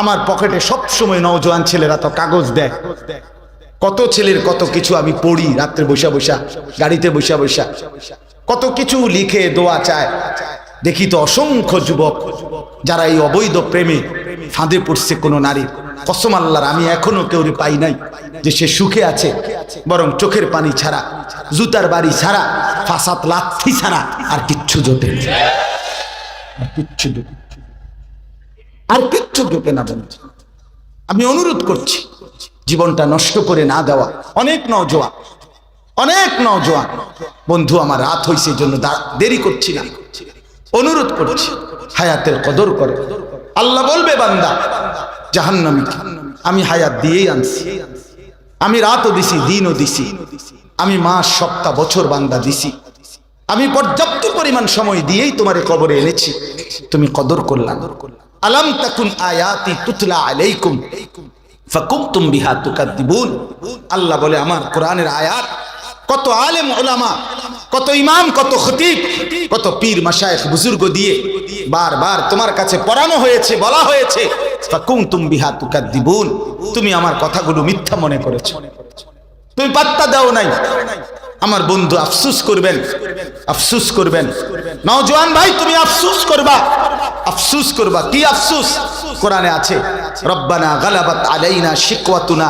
আমার পকেটে সব সময় নওজোয়ান ছেলেরা তো কাগজ দেয়। কত ছেলের কত কিছু আমি পড়ি রাত্রে বৈশা বৈশা গাড়িতে বৈশা বৈশা কত কিছু লিখে দোয়া চায়। দেখি তো অসংখ্য যুবক যারা এই অবৈধ প্রেমে ফাঁদে পড়ছে কোনো নারী। কসম আল্লাহর, আমি এখনও কেউ পাই নাই যে সে সুখে আছে, বরং চোখের পানি ছাড়া, জুতার বাড়ি ছাড়া ফাসাত লাথি ছাড়া আর কিচ্ছু জোটে কিচ্ছু জোটে। আর কিচ্ছু জোটে না বন্ধু। আমি অনুরোধ করছি, জীবনটা নষ্ট করে না দেওয়া, অনেক নজোয়া অনেক নজোয়ান বন্ধু, আমার রাত হয়েছে জন্য দেরি করছি না। অনুরোধ করছি, হায়াতের কদর করে। আল্লাহ বলবে, বান্দা, জাহান্নামী আমি হায়াত দিয়েই আনছি। আমি রাতও দিছি, দিনও দিছি। আমি মাস, সপ্তাহ, বছর বান্দা দিছি। আমি পর্যাপ্ত পরিমাণ সময় দিয়েই তোমার কবরে এনেছি। তুমি কদর করলাম আলাম তাকুন আয়াতি তুতলা আলাইকুম। ফাকুমতুম বিহা তুকাদ্দিবুন। আল্লাহ বলে, আমার কোরআনের আয়াত কত আলেম ওলামা, কত ইমাম, কত খতিব, কত পীর, মাশায়েখ, বুজুর্গ দিয়ে বারবার তোমার কাছে পড়ানো হয়েছে, বলা হয়েছে ফাকুমতুম বিহা তুকাদ্দিবুন। তুমি আমার কথাগুলো মিথ্যা মনে করেছ। তুমি পাত্তা দাও নাই। আমার বন্ধু আফসুস করবেন। আফসুস করবেন। নওজোয়ান ভাই, তুমি আফসুস করবা। আফসুস করবা। কি আফসুস? কোরআনে আছে, রব্বানা গালাবাত আলাইনা শিকওয়াতুনা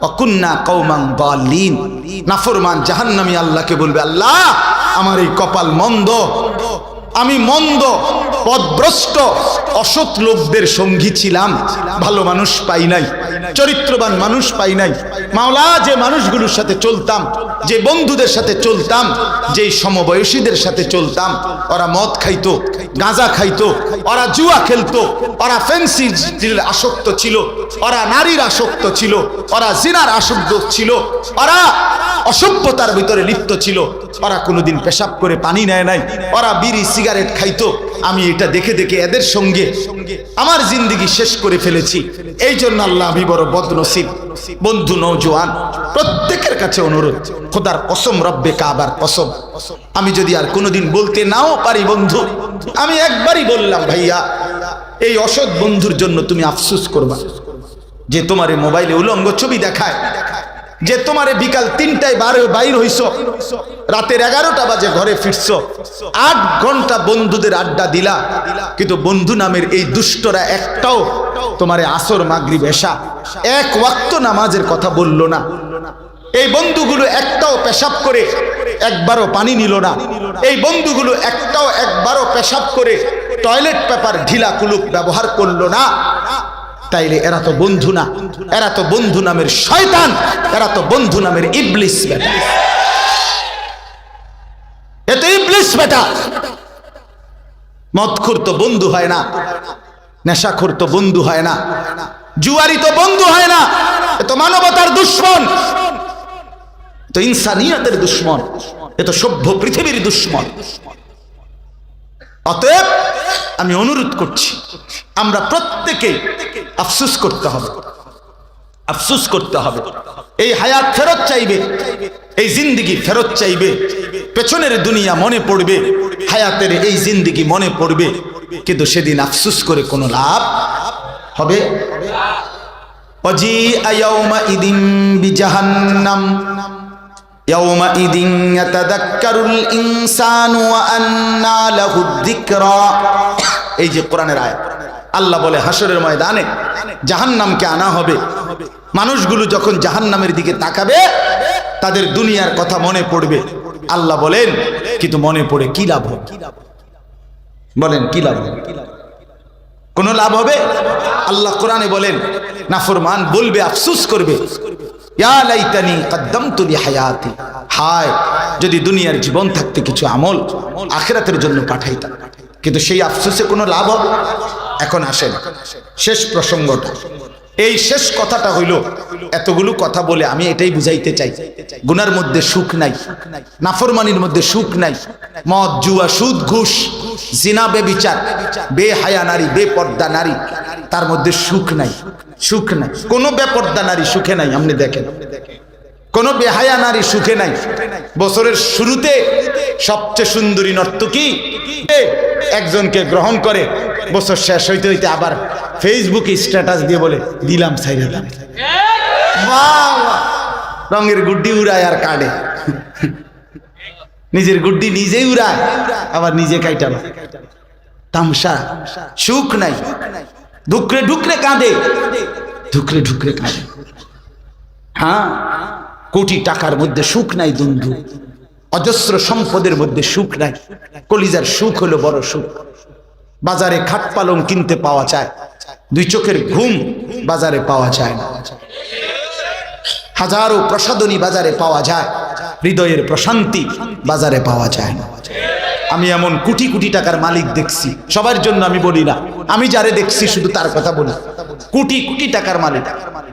অকুন্না কৌমাং দাল্লিন। নাফরমান জাহান্নামী আল্লাহকে বলবে, আল্লাহ, আমার এই কপাল মন্দ। আমি মন্দ। পদভ্রষ্ট অসৎ লোকদের সঙ্গী ছিলাম। ভালো মানুষ পাই নাই, চরিত্রবান মানুষ পাই নাই। মাওলা, যে মানুষগুলোর সাথে চলতাম, যে বন্ধুদের সাথে চলতাম, যে সমবয়সীদের সাথে চলতাম, ওরা মদ খাইতো, গাঁজা খাইতো, ওরা জুয়া খেলতো, ওরা ফ্যান্সি আসক্ত ছিল। ওরা নারীর আসক্ত ছিল, ওরা জিনার আসক্ত ছিল, ওরা অসভ্যতার ভিতরে লিপ্ত ছিল। ওরা কোনোদিন পেশাব করে পানি নেয় নাই, ওরা বিড়ি, সিগারেট খাইতো। আমি এটা দেখে দেখে এদের সঙ্গে আমার জিন্দিগি শেষ করে ফেলেছি। এই জন্য আল্লাহ আমি বড় বদনসিব। বন্ধু নৌজোয়ান প্রত্যেকের কাছে অনুরোধ, খোদার কসম রব্বে কাবার কসম। আমি যদি আর কোনোদিন বলতে নাও পারি বন্ধু, আমি একবারই বললাম, ভাইয়া, এই অসৎ বন্ধুর জন্য তুমি আফসুস করবা। যে তোমার মোবাইলে উলঙ্গ ছবি দেখায়, যে তোমারে বিকাল তিনটায় বারো বাইর হইছ, রাতের এগারোটা বাজে ঘরে ফিরছ, আট ঘণ্টা বন্ধুদের আড্ডা দিলা, কিন্তু বন্ধু নামের এই দুষ্টরা একটাও তোমারে আসর মাগরি বেশা এক ওয়াক্ত নামাজের কথা বলল না। এই বন্ধুগুলো একটাও পেশাব করে একবারও পানি নিল না। এই বন্ধুগুলো একটাও একবারও পেশাব করে টয়লেট পেপার ঢিলা কুলুক ব্যবহার করল না। তাইলে এরা তো বন্ধু না। এরা তো বন্ধু নামের শয়তান। এরা তো বন্ধু নামের ইবলিস বেটা। এ তো ইবলিস বেটা। মদখুর তো বন্ধু হয় না। নেশাখোর তো বন্ধু হয় না। জুয়ারি তো বন্ধু হয় না। এ তো মানবতার দুশ্মন। তো ইনসানিয়তের দুশ্মন। এ তো সভ্য পৃথিবীর দুশ্মন। অতএব আমি অনুরোধ করছি, আমরা প্রত্যেকে আফসুস করতে হবে। আফসুস করতে হবে। এই হায়াত ফেরত চাইবে, এই জিন্দিগি ফেরত চাইবে, পেছনের দুনিয়া মনে পড়বে, হায়াতের এই জিন্দিগি মনে পড়বে, কিন্তু সেদিন আফসুস করে কোনো লাভ হবে? অজি আয়াউমা ইদিন বিজাহান্নাম। يومئذ يتذكر الإنسان وأنى له الذكرى এই যে কোরআনের আয়াত আল্লাহ বলে হাসরের ময়দানে জাহান্নামকে আনা হবে মানুষগুলো যখন জাহান্নামের দিকে তাকাবে তাদের দুনিয়ার কথা মনে পড়বে আল্লাহ বলেন কিন্তু মনে পড়ে কি লাভ হবে বলেন কি লাভ হবে কোনো লাভ হবে আল্লাহ কোরআনে বলেন নাফরমান বলবে আফসুস করবে হায়, যদি দুনিয়ার জীবন থাকতে কিছু আমল আখেরাতের জন্য পাঠাইতাম। কিন্তু সেই আফসোসে কোনো লাভ হবে? এখন আসেন। শেষ প্রসঙ্গটা। এই শেষ কথাটা হইল, এতগুলো কথা বলে আমি এটাই বুঝাইতে চাই। গুনার মধ্যে সুখ নাই, নাফরমানির মধ্যে সুখ নাই, মদ, জুয়া, সুদ, ঘুষ, জিনা, বেবিচার, বেহায়া নারী, বেপর্দা নারী, তার মধ্যে সুখ নাই সুখ নাই। কোনো বেপর্দা নারী সুখে নাই, আপনি দেখেন। কোনো বেহায়া নারী সুখে নাই। বছরের শুরুতে সবচেয়ে সুন্দরী নর্তকী একজনকে গ্রহণ করে বছর শেষ হইতে হইতে আবার ফেসবুকে স্ট্যাটাস দিয়ে বলে, দিলাম সাইরে দাম রঙের গুড্ডি উড়ায় আর কাটে নিজের গুড্ডি নিজেই উড়ায়, আবার নিজে কাইটাল তামসা, সুখ নাই। ঢুকরে ঢুকরে কাঁদে। ঢুকরে ঢুকরে কাঁদে। হ্যাঁ? কোটি টাকার মধ্যে সুখ নাই বন্ধু। অজস্র সম্পদের মধ্যে সুখ নাই। কলিজার সুখ হলো বড় সুখ। বাজারে খাট পালং কিনতে পাওয়া যায়। দুই চোখের ঘুম বাজারে পাওয়া যায় না। হাজারো প্রসাদনী বাজারে পাওয়া যায়, হৃদয়ের প্রশান্তি বাজারে পাওয়া যায় না। আমি এমন কোটি কোটি টাকার মালিক দেখছি, সবার জন্য আমি বলি না, আমি যারে দেখছি শুধু তার কথা বলি। কোটি কোটি টাকার মালিক,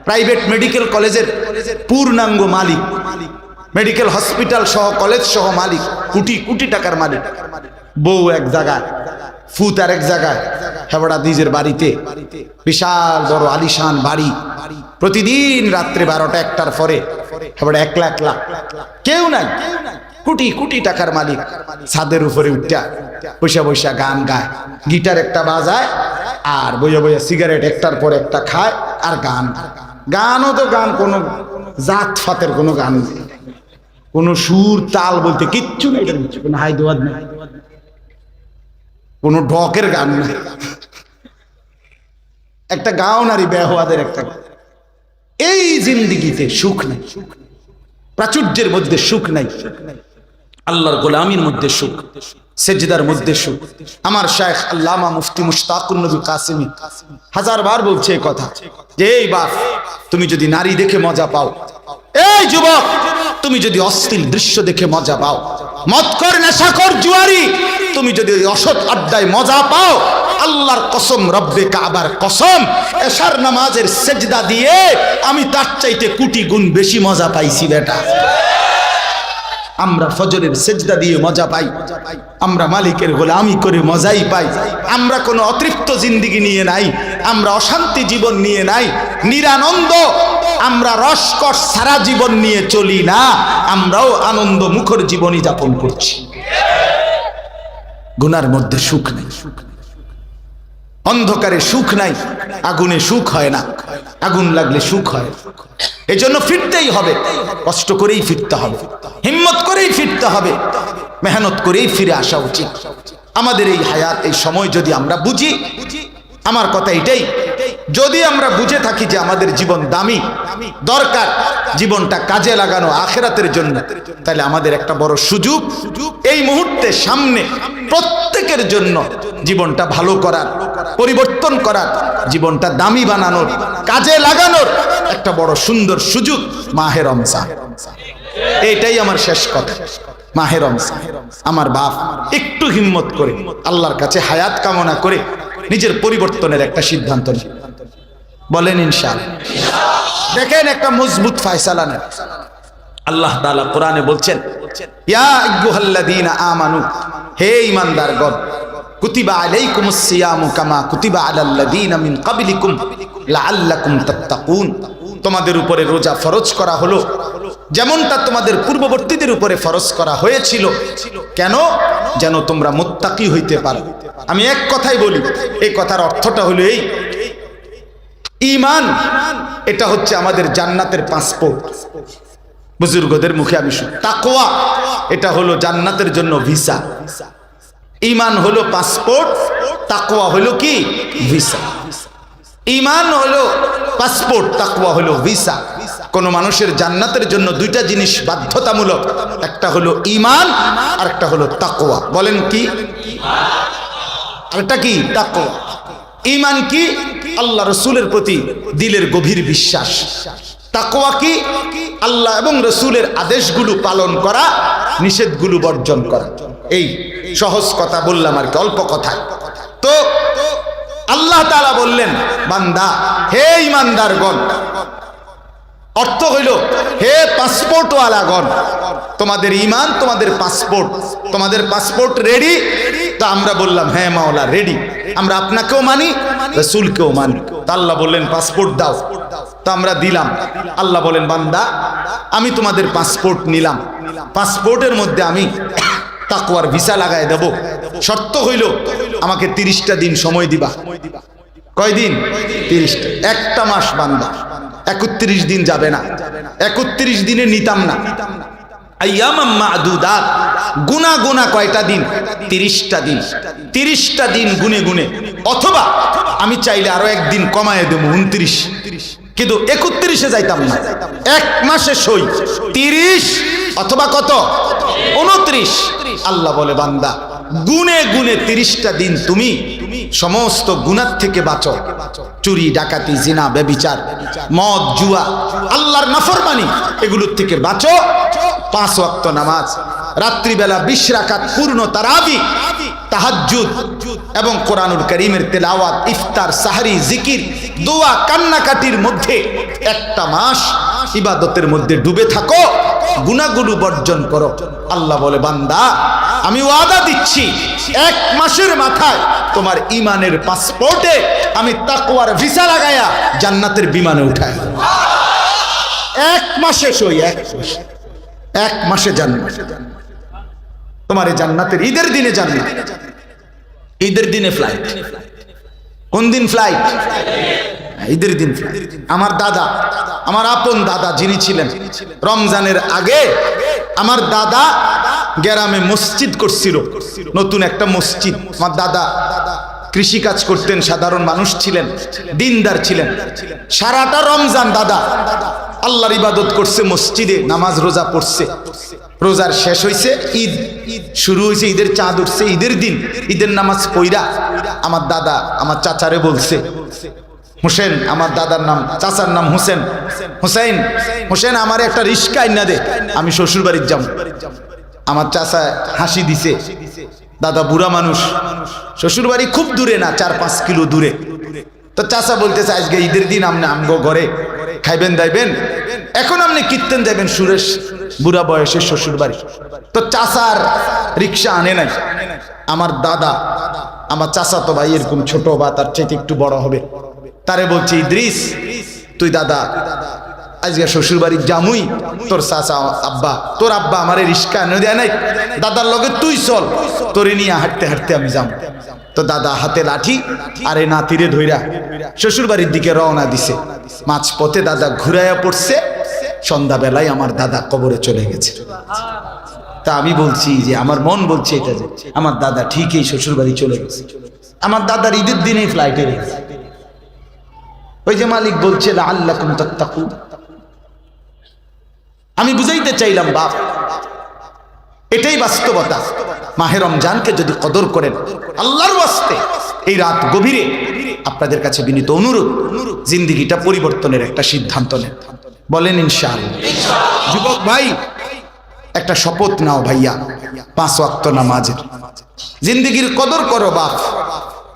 প্রাইভেট মেডিকেল কলেজের পূর্ণাঙ্গ মালিক, মেডিকেল হসপিটাল সহ কলেজ সহ মালিক, কোটি কোটি টাকার মালিক, বউ এক জায়গায় ফুত আর এক জায়গায় হেবড়া নিজের বাড়িতে। বিশাল বড় আলিশান বাড়ি। প্রতিদিন রাত্রে বারোটা একটার পরে। হেবড়া একলা একলা। কেউ নাই। কোটি কোটি টাকার মালিক। ছাদের উপরে উঠা বৈশা বৈশা গান গায়। গিটার একটা বাজায় আর বইয়া বইয়া সিগারেট একটার পর একটা খায় আর গান। গানও তো গান, কোনো জাত ফাতের কোনো গান নেই। কোনো সুর, তাল বলতে কিচ্ছু নেই। কোনো হাইদোয়াদ নেই। কোনো ঢকের গান নেই একটা গাও নারী বেহওয়াদের একটা এই জিন্দিগিতে সুখ নাই, প্রাচুর্যের মধ্যে সুখ নাই, আল্লাহর গোলামির মধ্যে সুখ, সেজদার মধ্যে সুখ। আমার শেখ আল্লামা মুফতি মুশতাকুর নবী কাসিমি হাজার বার বলছে এই কথা, যে এই বাপ, তুমি যদি নারী দেখে মজা পাও এই যুবক, তুমি যদি দৃশ্য দেখে মজা পাও, মৎকর নেশাকর জুয়ারি, তুমি যদি অসৎ আড্ডায় মজা পাও, আল্লাহর কসম, রব্বে কাবার কসম, এশার নামাজের সেজদা দিয়ে আমি তার চাইতে কোটি গুণ বেশি মজা পাইছি বেটা। আমরা ফজরের সেজদা দিয়ে মজা পাই, আমরা মালিকের গোলামি করে মজাই পাই, আমরা কোনো অতৃপ্ত জিন্দিগি নিয়ে নাই, আমরা অশান্তি জীবন নিয়ে নাই, নিরানন্দ আমরা রসকস সারা জীবন নিয়ে চলি না, আমরাও আনন্দ মুখর জীবনই যাপন করছি। গুনার মধ্যে সুখ নেই। অন্ধকারে সুখ নাই, আগুনে সুখ হয় না। আগুন লাগলে সুখ হয়। এজন্য ফিরতেই হবে, কষ্ট করেই ফিরতে হবে, হিম্মত করেই ফিরতে হবে, মেহনত করেই ফিরে আসা উচিত। আমাদের এই হায়াত, এই সময় যদি আমরা বুঝি, আমার কথা এটাই যদি আমরা বুঝে থাকি যে আমাদের জীবন দামি, দরকার, জীবনটা কাজে লাগানো আখেরাতের জন্য, তাহলে আমাদের একটা বড় সুযোগ, এই মুহূর্তে সামনে প্রত্যেকের জন্য জীবনটা ভালো করার, পরিবর্তন করার, জীবনটা দামি বানানোর, কাজে লাগানোর একটা বড় সুন্দর সুযোগ মাহে রমজান। এইটাই আমার শেষ কথা। মাহে রমজান। আমার বাপ একটু হিম্মত করে আল্লাহর কাছে হায়াত কামনা করে নিজের পরিবর্তনের একটা সিদ্ধান্ত নেন বলেন ইনশাল দেখেন একটা মজবুত ফায়সালা নেন। আল্লাহ তাআলা কোরআনে বলছেন, ইয়া আমানু, হে ঈমানদারগণ, কুতিবা কামা কুতিবা তোমাদের উপরে রোজা ফরজ করা হলো, যেমনটা তোমাদের পূর্ববর্তীদের উপরে ফরজ করা হয়েছিল। কেন? যেন তোমরা মুত্তাকি হইতে পারো। আমি এক কথাই বলি এই কথার অর্থটা হলো এই ইমান, এটা হচ্ছে আমাদের জান্নাতের পাসপোর্ট বুজুর্গদের মুখে আমি শুনি। তাকোয়া এটা হলো জান্নাতের জন্য ভিসা ইমান হলো পাসপোর্ট তাকোয়া হলো কি? ভিসা ইমান হলো পাসপোর্ট তাকওয়া হলো ভিসা কোন মানুষের জান্নাতের জন্য দুইটা জিনিস বাধ্যতামূলক। একটা হলো ইমান আর একটা হলো তাকওয়া। বলেন কি? আরেকটা কি? তাকওয়া। ইমান কি? আল্লাহ রসুলের প্রতি দিলের গভীর বিশ্বাস। তাকোয়া কি? আল্লাহ এবং রসুলের আদেশগুলো পালন করা, নিষেধগুলো বর্জন করা। এই সহজ কথা বললাম আর কি, অল্প কথায় তো আল্লাহ তালা বললেন, বান্দা, হে ইমানদার ইমানদারগণ অর্থ হইল, হে পাসপোর্টওয়ালাগণ, তোমাদের ইমান তোমাদের পাসপোর্ট তোমাদের পাসপোর্ট রেডি তো আমরা বললাম হ্যাঁ মাওলা রেডি আমরা আপনাকেও মানি রসুলকেও মানি। আল্লাহ বললেন পাসপোর্ট দাও। তো আমরা দিলাম। আল্লাহ বলেন, বান্দা, আমি তোমাদের পাসপোর্ট নিলাম। পাসপোর্টের মধ্যে আমি তাকুয়ার ভিসা লাগায় দেব। শর্ত হইল, আমাকে তিরিশটা দিন সময় দিবা। কয়দিন? তিরিশটা। একটা মাস বান্দা। একত্রিশ দিন যাবে না। একত্রিশ দিনে নিতাম না। মাদুদাত, গুনা গুনা কয়টা দিন? তিরিশটা দিন। তিরিশটা দিন গুনে গুনে। অথবা আমি চাইলে আরও একদিন কমায় দেবো, উনত্রিশ। কিন্তু একত্রিশে যাইতাম না। এক মাসে সই। তিরিশ অথবা কত? উনত্রিশ। আল্লাহ বলে, বান্দা, গুনে গুনে তিরিশটা দিন তুমি সমস্ত গুনার থেকে বাঁচো। চুরি, ডাকাতি, জিনা বেবিচার মদ, জুয়া, আল্লাহর নাফরমানি এগুলোর থেকে বাঁচো। পাঁচ ওয়াক্ত নামাজ, রাত্রিবেলা বিশ রাকাত পূর্ণ তারাবি, তাহাজ্জুদ এবং কোরআনুল করিমের তেলাওয়াত, ইফতার, সাহারি, জিকির, দোয়া, কান্নাকাটির মধ্যে একটা মাস ইবাদতের মধ্যে ডুবে থাকো গুনাগুলো বর্জন করো। আল্লাহ বলে, বান্দা, আমি ওয়াদা দিচ্ছি, এক মাসের মাথায় তোমার ইমানের পাসপোর্টে আমি তাকওয়ার ভিসা লাগায়া জান্নাতের বিমানে উঠায়। এক মাসে সই, এক মাসে। এক মাসে জান্নাত। তোমার এই জান্নাতের ঈদের দিনে জান্নাত। ঈদের দিনে ফ্লাইট কোন দিন ফ্লাইট ঈদের দিন flight। আমার দাদা, আমার আপন দাদা যিনি ছিলেন, রমজানের আগে আমার দাদা গ্রামে মসজিদ করছিল। নতুন একটা মসজিদ। আমার দাদা কৃষি কাজ করতেন, সাধারণ মানুষ ছিলেন, দিনদার ছিলেন। সারাটা রমজান, দাদা, আল্লাহর ইবাদত করছে, মসজিদে নামাজ রোজা পড়ছে। রোজার শেষ হয়েছে ঈদ। শুরু হয়েছে ঈদের চাঁদ উঠছে, ঈদের দিন। ঈদের নামাজ পইরা আমার দাদা আমার চাচারে বলছে, হোসেন, আমার দাদার নাম, চাচার নাম হোসেন। হোসেন হোসেন, আমার একটা রিস্কা আইনা দে, আমি শ্বশুর বাড়ির যাব। আমার চাচা হাসি দিছে দাদা বুড়া মানুষ শ্বশুর বাড়ি খুব দূরে না, চার পাঁচ কিলো দূরে। তো চাচা বলতেছে, আজকে ঈদের দিন আপনি আমগো ঘরে খাইবেন, দাইবেন। এখন আপনি কীর্তন দেবেন সুরেশ বুড়া বয়সের শ্বশুর বাড়ি তো চাচার রিক্সা আনে নাই। আমার দাদা, আমার চাচা তো ভাই এরকম ছোট বা, তার চাইতে একটু বড় হবে। তারে বলছে, ইদ্রিস, তুই দাদা আজকে শ্বশুর বাড়ির জামুই, তোর চাচা, আব্বা, তোর আব্বা আমারে রিস্কা এনে দেয় নাই? দাদার লগে তুই চল, তোরে নিয়ে হাঁটতে হাঁটতে আমি যাম। তো দাদা হাতে লাঠি আর এই নাতিরে ধইরা শ্বশুর বাড়ির দিকে রওনা দিছে। মাছ পথে দাদা ঘুরাইয়া পড়ছে, সন্ধ্যাবেলায় আমার দাদা কবরে চলে গেছে। তা আমি বলছি যে, আমার মন বলছে এটা যে, আমার দাদা ঠিকই শ্বশুর বাড়ি চলে গেছে। আমার দাদার ঈদের দিনেই ফ্লাইটে ওই যে মালিক বলছে আল্লাহ কুম তাত্তাকু আমি বুঝাইতে চাইলাম, বাপ, এটাই বাস্তবতা। মাহে রমজানকে যদি কদর করেন, আল্লাহর ওয়াস্তে এই রাত গভীরে আপনাদের কাছে বিনীত অনুরোধ, জিন্দিগিটা পরিবর্তনের একটা সিদ্ধান্ত নেন। বলেন ইনশাল যুবক ভাই, একটা শপথ নাও ভাইয়া, পাঁচ ওয়াক্ত নামাজের। জিন্দিগির কদর করো, বাপ,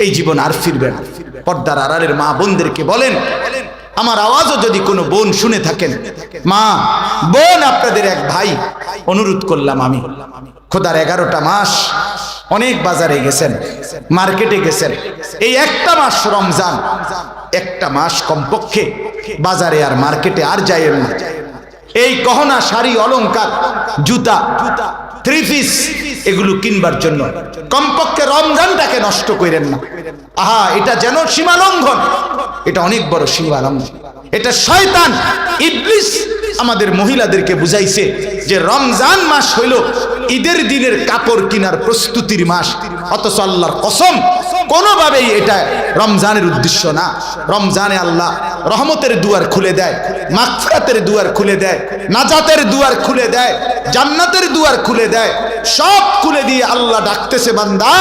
এই জীবন আর ফিরবে না। পর্দার আড়ালের মা বোনদেরকে বলেন আমার আওয়াজও যদি কোনো বোন শুনে থাকেন, মা, বোন আপনাদের এক ভাই, অনুরোধ করলাম আমি। খোদার এগারোটা মাস অনেক বাজারে গেছেন, মার্কেটে গেছেন। এই একটা মাস রমজান, একটা মাস কমপক্ষে বাজারে আর মার্কেটে আর যাইয়েন না। এই গহনা, শাড়ি, অলংকার, জুতা থ্রি এগুলো কিনবার জন্য। কমপক্ষে রমজানটাকে নষ্ট করেন না। আহা, এটা যেন সীমালঙ্ঘন। এটা অনেক বড় সীমালঙ্ঘন। এটা শয়তান, ইবলিস আমাদের মহিলাদেরকে বুঝাইছে যে রমজান মাস হইল ঈদের দিনের কাপড় কিনার প্রস্তুতির মাস। অথচ আল্লাহর কসম কোনোভাবেই এটা রমজানের উদ্দেশ্য না। রমজানে আল্লাহ রহমতের দুয়ার খুলে দেয়, মাগফিরাতের দুয়ার খুলে দেয়, নাজাতের দুয়ার খুলে দেয়, জান্নাতের দুয়ার খুলে দেয়, সব খুলে দিয়ে আল্লাহ ডাকতেছে, বান্দা,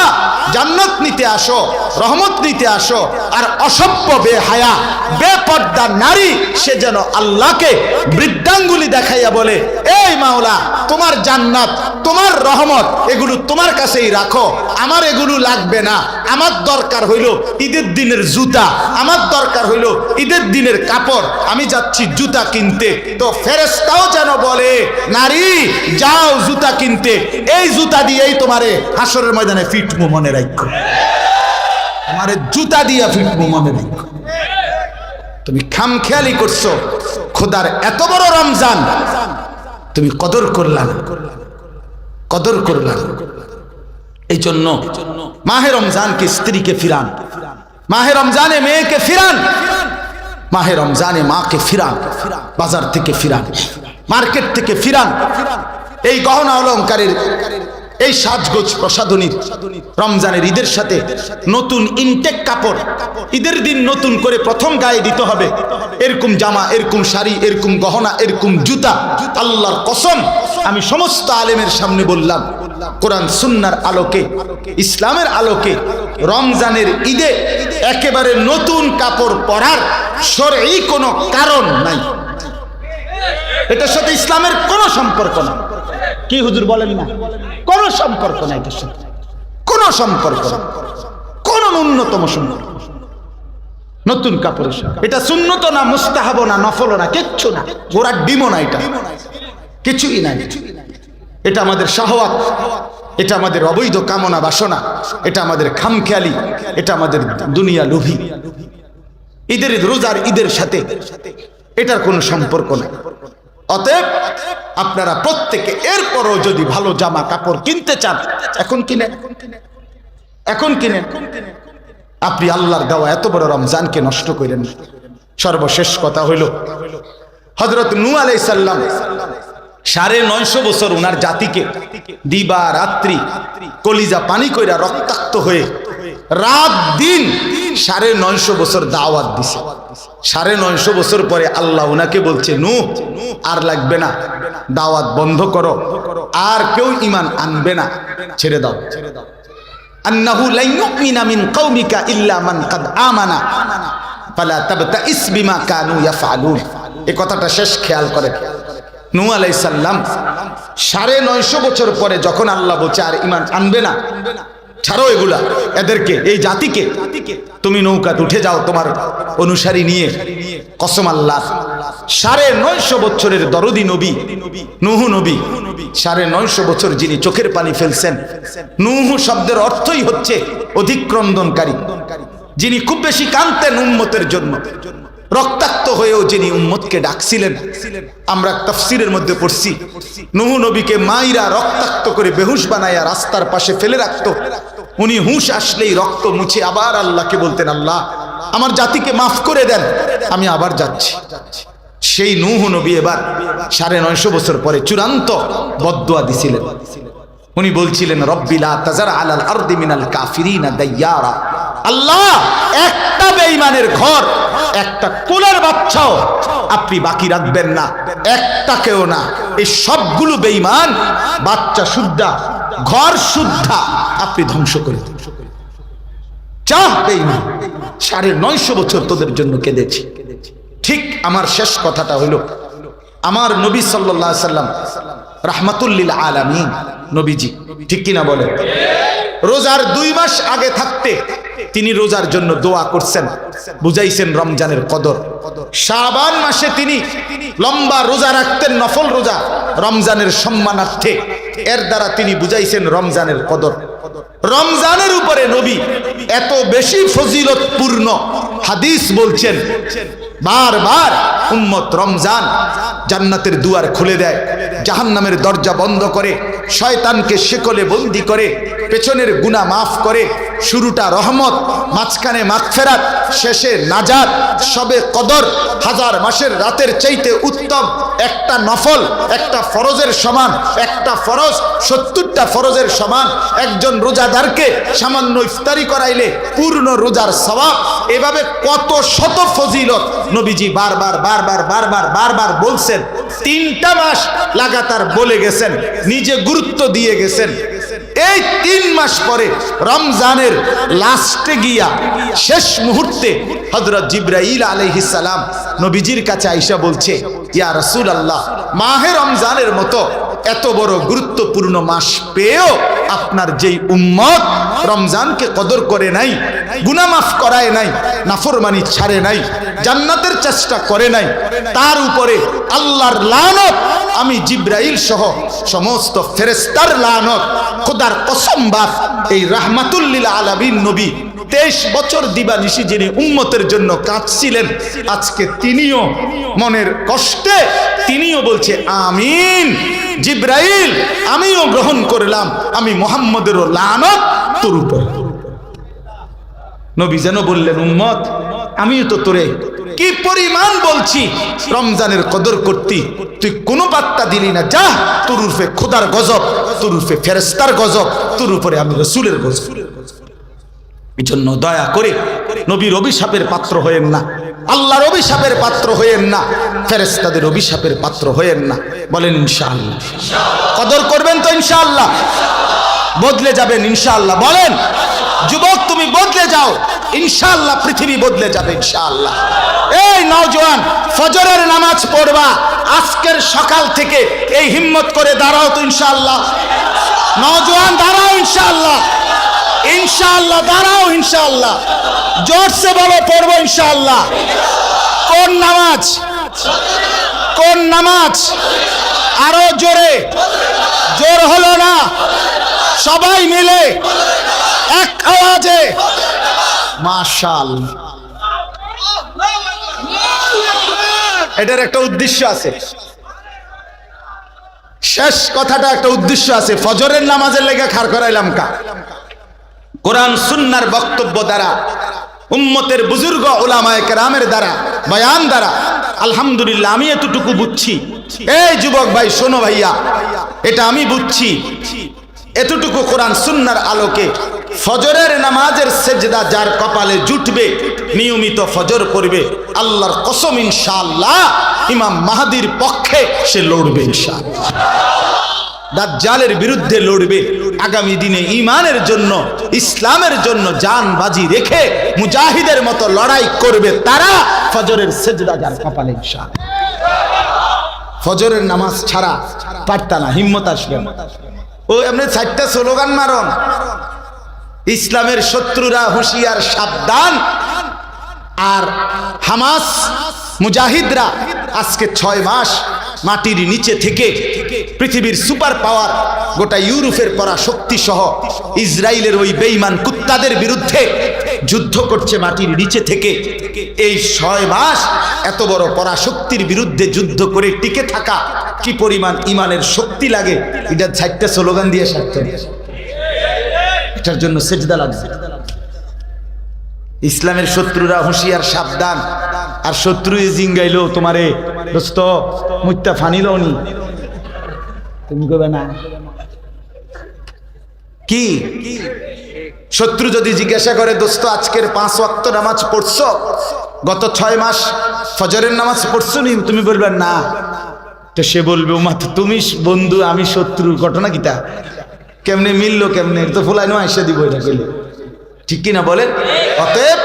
জান্নাত নিতে আসো, রহমত নিতে আসো, আর অসভ্য, বেহায়া, বেপর্দা নারী, সে যেন আল্লাহকে বৃদ্ধাঙ্গুলি দেখাইয়া বলে, এই মাওলা, তোমার জান্নাত, তোমার রহমত, এগুলো তোমার কাছেই রাখো, আমার এগুলো লাগবে না, আমার দরকার হইল ঈদের দিনের জুতা, আমার দরকার হইল ঈদের দিনের কাপড়, আমি যাচ্ছি জুতা কিনতে। তো ফেরেস্তাও যেন বলে, নারী, যাও জুতা কিনতে। এই জুতা দিয়েই তোমারে হাসরের ময়দানে ফিটমু মনে রাখো তোমারে জুতা দিয়া ফিটমু মনে রাখো তুমি খামখেয়ালি করছ, খোদার এত বড় রমজান। তুমি কদর করলা কদর করলেন এই জন্য মাহে রমজানকে স্ত্রীকে ফিরান। মাহে রমজানে মেয়েকে ফিরান। মাহে রমজানে মাকে ফিরান। বাজার থেকে ফিরান। মার্কেট থেকে ফিরান। এই গহনা অলঙ্কারের এই সাজগোজ প্রসাধনীর রমজানের ঈদের সাথে নতুন ইনটেক কাপড় ঈদের দিন নতুন করে প্রথম গায়ে দিতে হবে। এরকম জামা, এরকম শাড়ি, এরকম গহনা, এরকম জুতা, আল্লাহর কসম আমি সমস্ত আলেমের সামনে বললাম কোরআন সুন্নার আলোকে, ইসলামের আলোকে, রমজানের ঈদে একেবারে নতুন কাপড় পরার সরেই কোনো কারণ নাই। এটার সাথে ইসলামের কোনো সম্পর্ক না কি হুজুর বলেন না? কোনো সম্পর্ক নাই এটার সাথে। কোনো সম্পর্ক কোন ন্যূনতম সম্পর্ক নতুন কাপড়ের এটা সুন্নত না, মুস্তাহাব না, নফল না, কিচ্ছু না। গোড়ার ডিমও না এটা। কিছুই নাই। এটা আমাদের শাহওয়াত, এটা আমাদের অবৈধ কামনা বাসনা, এটা আমাদের খামখেয়ালি, এটা আমাদের দুনিয়া লোভী। ঈদের রোজার ঈদের সাথে এটার কোনো সম্পর্ক নাই। অতএব আপনারা প্রত্যেকে এরপরও যদি ভালো জামা কাপড় কিনতে চান, এখন কিনে এখন কিনে। আপনি আল্লাহর দেওয়া এত বড় রমজানকে নষ্ট করেন। সর্বশেষ কথা হইল হজরত নু আলাই সাল্লাম সাড়ে নয়শো বছর উনার জাতিকে দিবা রাত্রি, কলিজা পানি কইরা রক্তাক্ত হয়ে রাত দিন সাড়ে নয়শো বছর দাওয়াত দিছে। সাড়ে নয়শো বছর পরে আল্লাহ উনাকে বলছে নু আর লাগবে না। দাওয়াত বন্ধ করো। আর কেউ ইমান আনবে না। ছেড়ে দাও। ছেড়ে দাও আন্নাহু লান ইউমিনা মিন ইল্লা মান কাদ আমানা। ফালা তাবতাইস কানু ইয়াফআলুন। এই কথাটা শেষ খেয়াল করে। নূহ আলাইহিস সালাম সাড়ে নয়শো বছর পরে যখন আল্লাহ বলছে, আর ইমান আনবে না, ছাড়ো এগুলা, এদেরকে, এই জাতিকে, তুমি নৌকাতে উঠে যাও তোমার অনুসারী নিয়ে, কসম আল্লাহ। সাড়ে নয়শো বছরের দরদি নবী, নুহু নবী, সাড়ে নয়শো বছর যিনি চোখের পানি ফেলছেন, নুহু শব্দের অর্থই হচ্ছে অধিক্রন্দনকারী, যিনি খুব বেশি কানতেন উম্মতের জন্য। রক্তাক্ত হয়েও যিনি উম্মতকে ডাকছিলেন, আমরা তফসিরের মধ্যে পড়ছি, নুহু নবীকে মাইরা রক্তাক্ত করে বেহুশ বানাইয়া রাস্তার পাশে ফেলে রাখতো। উনি হুঁশ আসলেই রক্ত মুছে আবার আল্লাহকে বলতেন, আল্লাহ, আমার জাতিকে মাফ করে দেন, আমি আবার যাচ্ছি। সেই নুহ নবী এবার সাড়ে নয়শো বছর পরে চূড়ান্ত বদুয়া দিছিলেন। উনি বলছিলেন রব্বিলা তাজার আলাল আরদি মিনাল কাফিরিনা দাইয়ারা। আল্লাহ, একটা বেঈমানের ঘর, একটা কোলের বাচ্চাও আপনি বাকি রাখবেন না একটাকেও না। এই সবগুলো বেঈমান, বাচ্চা শুদ্ধা, ঘর শুদ্ধা, আপনি ধ্বংস করে চাহ বেঈমান, সাড়ে নয়শো বছর তোদের জন্য কেঁদেছি। ঠিক আমার শেষ কথাটা হইল আমার নবী সাল্লাহ সাল্লাম রাহমাতুল্লিল আলামিন, নবীজি, ঠিক কিনা বলে রোজার দুই মাস আগে থাকতে তিনি রোজার জন্য দোয়া করছেন। বুঝাইছেন রমজানের কদর। শাবান মাসে তিনি লম্বা রোজা রাখতেন, নফল রোজা রমজানের সম্মানার্থে। এর দ্বারা তিনি বুঝাইছেন রমজানের কদর। রমজানের উপরে নবী এত বেশি ফজিলতপূর্ণ হাদিস বলছেন, বারবার উম্মত রমজান জান্নাতের দুয়ার খুলে দেয়, জাহান্নামের দরজা বন্ধ করে শয়তানকে শেকলে বন্দি করে, পেছনের গুণা মাফ করে, শুরুটা রহমত, মাঝখানে মাগফেরাত, শেষে নাজাত, সবে কদর, হাজার মাসের রাতের চাইতে উত্তম, একটা নফল, একটা ফরজের সমান, একটা ফরজ, সত্তরটা ফরজের সমান, একজন রোজাদারকে সামান্য ইফতারি করাইলে পূর্ণ রোজার সবাব এভাবে কত শত ফজিলত নবীজি বারবার বারবার বারবার বারবার বলছেন, তিনটা মাস লাগাতার বলে গেছেন, নিজে গুরুত্ব দিয়ে গেছেন। এই তিন মাস পরে রমজানের লাস্টে গিয়া শেষ মুহূর্তে হজরত জিব্রাইল সালাম নবীজির কাছে আইসা বলছে, ইয়া রসুল আল্লাহ মাহে রমজানের মতো এত বড় গুরুত্বপূর্ণ মাস পেয়েও আপনার যেই উম্মত রমজানকে কদর করে নাই গুনামাফ করায় নাই, নাফরমানি ছাড়ে নাই, জান্নাতের চেষ্টা করে নাই, তার উপরে আল্লাহর লানত আমি জিব্রাইল সহ সমস্ত ফেরেস্তার লানত, খোদার বাপ, এই রাহমাতুল্লিল আলামিন নবী তেইশ বছর দিবানিশি যিনি উম্মতের জন্য কাঁদছিলেন, আজকে তিনিও মনের কষ্টে তিনিও বলছে, আমিন, জিব্রাইল, আমিও গ্রহণ করলাম, আমি মোহাম্মদেরও লানত তোর উপর। নবী যেন বললেন, উম্মত, আমিও তো তোরে কি পরিমাণ বলছি? রমজানের কদর করতি। তুই কোনো বার্তা দিলি না। যা, তোর উর্ফে খোদার গজব, তোর উর্ফে ফেরেস্তার গজব, তোর উপরে আমি রসুলের গজব। এই জন্য দয়া করে নবীর অভিশাপের পাত্র হয়েন না। আল্লাহর অভিশাপের পাত্র হয়েন না। ফেরেস্তাদের অভিশাপের পাত্র হয়েন না। বলেন, ইনশাআল্লাহ। কদর করবেন তো, ইনশাআল্লাহ। বদলে যাবেন, ইনশাআল্লাহ। বলেন, যুবক, তুমি বদলে যাও। ইনশাআল্লাহ পৃথিবী বদলে যাবে, ইনশাআল্লাহ। এই নওজোয়ান ফজরের নামাজ পড়বা, আজকের সকাল থেকে এই হিম্মত করে দাঁড়াও তো ইনশাআল্লাহ। নওজোয়ান দাঁড়াও ইনশাআল্লাহ। ইনশাআল্লাহ, দাঁড়াও ইনশাআল্লাহ। জোরসে বলো, পড়ব ইনশাআল্লাহ। কোন নামাজ? কোন নামাজ? আরও জোরে। জোর হলো না? সবাই মিলে এক আওয়াজে মাশাল। এটার একটা উদ্দেশ্য আছে। শেষ কথাটা একটা উদ্দেশ্য আছে। ফজরের নামাজের লেগে খাড় করাইলাম কা? কোরআন, সুন্নার বক্তব্য দ্বারা, উম্মতের বুজুর্গ ওলামায় কেরামের দ্বারা, বয়ান দ্বারা, আলহামদুলিল্লাহ, আমি এতটুকু বুঝছি। এই যুবক ভাই, শোনো ভাইয়া, এটা আমি বুঝছি। এতটুকু কোরআন, সুন্নার আলোকে ফজরের নামাজের সেজদা যার কপালে জুটবে, নিয়মিত ফজর করবে, আল্লাহর কসম ইনশাআল্লাহ, ইমাম মাহাদির পক্ষে সে লড়বে দাজ্জালের বিরুদ্ধে লড়বে, আগামী দিনে ইমানের জন্য, ইসলামের জন্য জান বাজি রেখে মুজাহিদের মতো লড়াই করবে তারা ফজরের সেজদা যার কপালে ইনশাআল্লাহ। ফজরের নামাজ ছাড়া পারতা না হিম্মত আসবে ও এমনি চারটা স্লোগান মারন। ইসলামের শত্রুরা হুঁশিয়ার সাবধান। আর হামাস, মুজাহিদরা আজকে ছয় মাস মাটির নিচে থেকে পৃথিবীর সুপার পাওয়ার গোটা ইউরোপের পরা শক্তি সহ ইসরায়েলের ওই বেইমান কুত্তাদের বিরুদ্ধে যুদ্ধ করছে মাটির নিচে থেকে। এই ছয় মাস এত বড় পরাশক্তির বিরুদ্ধে যুদ্ধ করে টিকে থাকা কি পরিমাণ ইমানের শক্তি লাগে? এটা চারটা স্লোগান দিয়ে সারতে এটার জন্য সেজদা লাগবে ইসলামের শত্রুরা হুঁশিয়ার সাবধান। আর শত্রু জিঙ্গাইলো তোমারে দোস্ত মুত্যা ফানিল নি। তুমি কবে না। কি? শত্রু যদি জিজ্ঞাসা করে দোস্ত আজকের পাঁচ ওয়াক্ত নামাজ পড়ছো? গত ছয় মাস ফজরের নামাজ পড়ছো নি? তুমি বলবে না। তো সে বলবে মাত্র তুমি বন্ধু আমি শত্রু ঘটনা কিটা কেমনে মিললো কেমনে? তো ফুলাইনো আইসা দিব এটা গেলে ঠিক কিনা বলেন? অতএব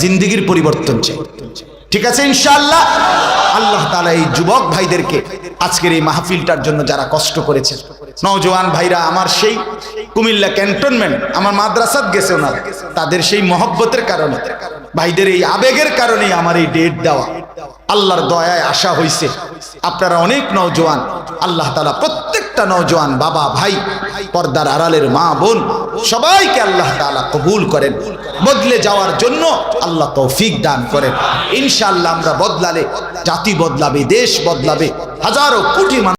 জিন্দিগির পরিবর্তন চাই। ঠিক আছে, ইনশাআল্লাহ? আল্লাহ তালা এই যুবক ভাইদেরকে আজকের এই মাহফিলটার জন্য যারা কষ্ট করেছেন নওজোয়ান ভাইরা, আমার সেই কুমিল্লা ক্যান্টনমেন্ট, আমার মাদ্রাসাত গেছে ওনারা। তাদের সেই মহব্বতের কারণে, ভাইদের এই আবেগের কারণেই আমার এই ডেট দেওয়া। আল্লাহর দয়ায় আশা হইছে। আপনারা অনেক নওজোয়ান, আল্লাহ তালা প্রত্যেকটা নওজোয়ান বাবা, ভাই, পর্দার আড়ালের মা, বোন, সবাইকে আল্লাহ তালা কবুল করেন। বদলে যাওয়ার জন্য আল্লাহ তৌফিক দান করেন। ইনশাআল্লাহ আমরা বদলালে, জাতি বদলাবে, দেশ বদলাবে, হাজারো কোটি মানুষ